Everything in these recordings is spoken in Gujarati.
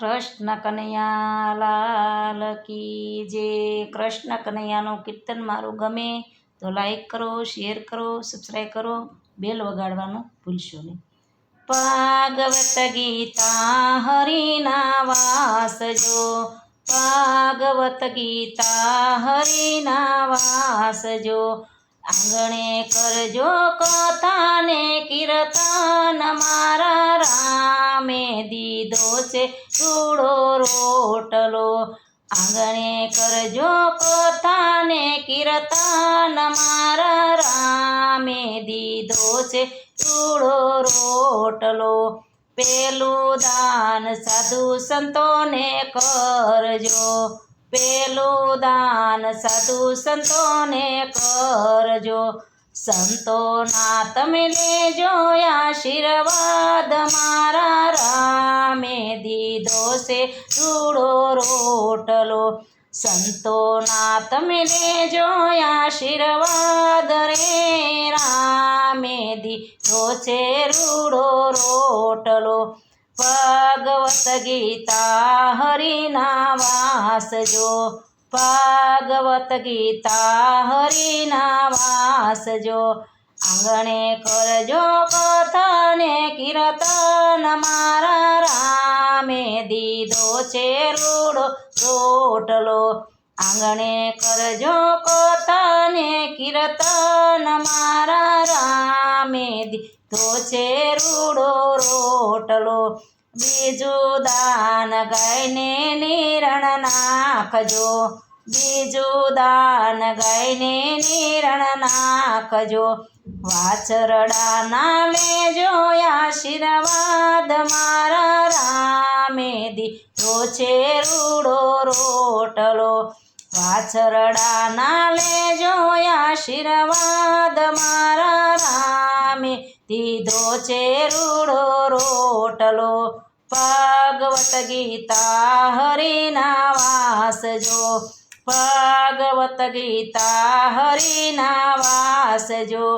કૃષ્ણ કનૈયા લાલ કી જે કૃષ્ણ કનૈયાનું કીર્તન મારું ગમે તો લાઈક કરો શેર કરો સબસ્ક્રાઈબ કરો બેલ વગાડવાનું ભૂલશો નહીં. ભાગવત ગીતા હરિના વાસજો, ભાગવત ગીતા હરિના વાસજો આંગણે કરજો કથાને કીર્તન મારા રામે દીધો છે રૂડો રોટલો. આંગણે કરજો કથાને કીર્તન મારા રામે દીધો છે રૂડો રોટલો. પેલું દાન સાધુ સંતોને કરજો. પેલું દાન સાધુ સંતોને કરજો. સંતોના તમે લેજો આશીર્વાદ મારા રામે દીધો છે. રૂડો રોટલો સંતોના તમે લેજો આશીર્વાદ રે રામે દીધો છે. રૂડો રોટલો ભાગવત ગીતા હરિના વાસજો ભાગવત ગીતા હરિના વાસજો આંગણે કરજો કથને કીર્તન મારા રામે દીધો છે રૂડો રોટલો. આંગણે કરજો કથને કીર્તન મારા રામે દીધો છે રૂડો રોટલો, બીજું દાન ગાયને નિરણ નાખજો. બીજું દાન ગાયને નિરણ નાખજો. વાછરડાના લેજો આશીર્વાદ મારા રામે તો છે રૂડો રોટલો વાછરડાના લેજો આશીર્વાદ મારા દીધો છે રૂડો રોટલો. ભાગવત ગીતા હરિના વાસજો ભાગવત ગીતા હરિના વાસજો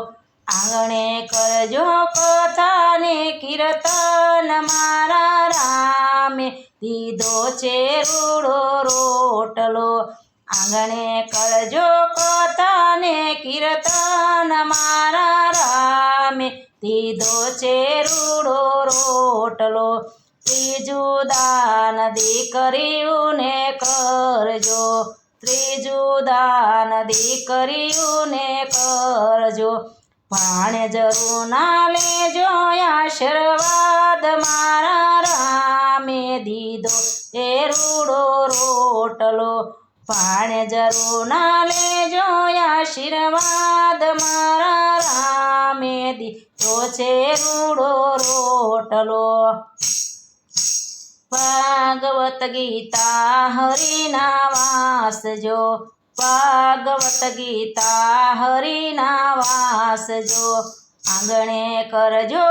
આંગણે કરજો કથાને કીર્તન મારા રામે. દીધો છે રૂડો રોટલો. આંગણે કરજો કથાને કીર્તન મારા દીધો છે રૂડો રોટલો. ત્રીજું દાન દીકરીઓને કરજો. ત્રીજું દાન દીકરીઓને કરજો. ભાણે જરૂર ના લેજો આશીર્વાદ મારા રામે દીધો. એ રૂડો રોટલો. ભાણે જરૂર ના લેજો આશીર્વાદ મારા રામે દીધો છે રૂડો રોટલો. ભાગવત ગીતા હરિના વાસજો. ભાગવત ગીતા હરિના વાસજો. આંગણે કરજો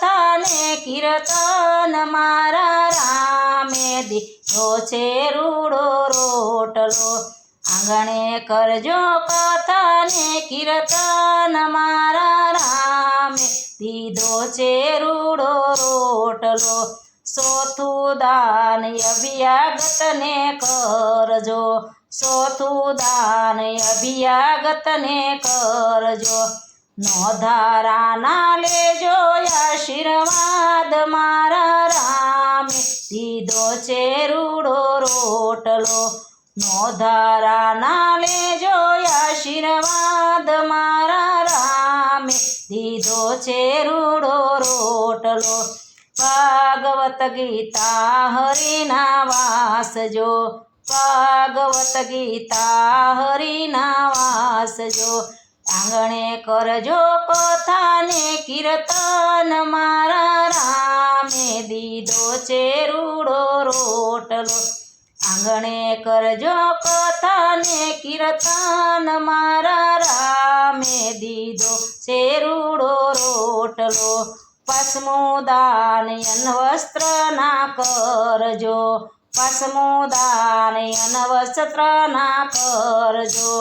કથાને કીર્તન મારા રામે દીધો છે રૂડો રોટલો. આંગણે કરજો કથાને કીર્તન મારા રામે દીધો છે રૂડો રોટલો. સોથું દાન અભિયાગતને કરજો. સોથું દાન અભિયાગતને કરજો. નોધારાના લેજો આશીર્વાદ મારા રામે. દીધો છે રૂડો રોટલો નોધારાના લેજો આશીર્વાદ મારા રામે. દીધો છે રૂડો રોટલો ભાગવત ગીતા હરિના વાસજો ભાગવત ગીતા હરિના વાસજો આંગણે કરજો કથાને કીર્તન મારા રામે દીધો છે રૂડો રોટલો. આંગણે કરજો કથાને કીર્તન મારા રામે દીધો છે રૂડો રોટલો. પસમુદાન વસ્ત્ર ના કરજો. પસમુદાન વસ્ત્ર ના કરજો.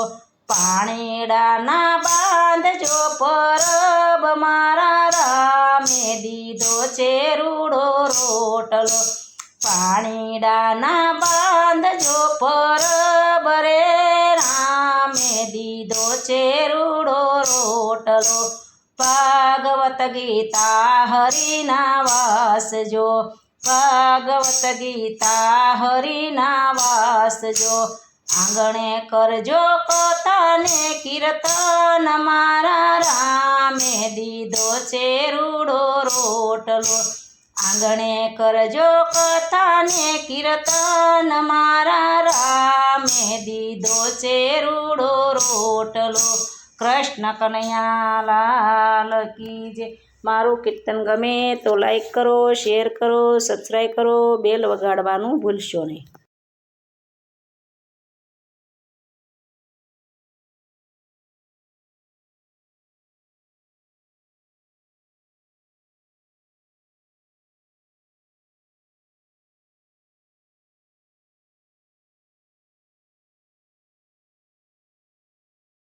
પાણીડાના બાંધજો પરબ મારા રામે દીધો છે રૂડો રોટલો. પાણીડાના બાંધજો પર રે રામે દીધો છે રૂડો રોટલો. ભાગવત ગીતા હરિના વાસજો. ભાગવત ગીતા હરિના વાસજો. આંગણે કરજો કથાને કીર્તન મારા રામે દીધો છે રૂડો રોટલો. આંગણે કરજો કથાને, કીર્તન મારા રામે દીધો છે રૂડો રોટલો. કૃષ્ણ કનૈયા લાલ કી જે મારું કીર્તન ગમે તો લાઈક કરો શેર કરો સબસ્ક્રાઈબ કરો બેલ વગાડવાનું ભૂલશો નહીં.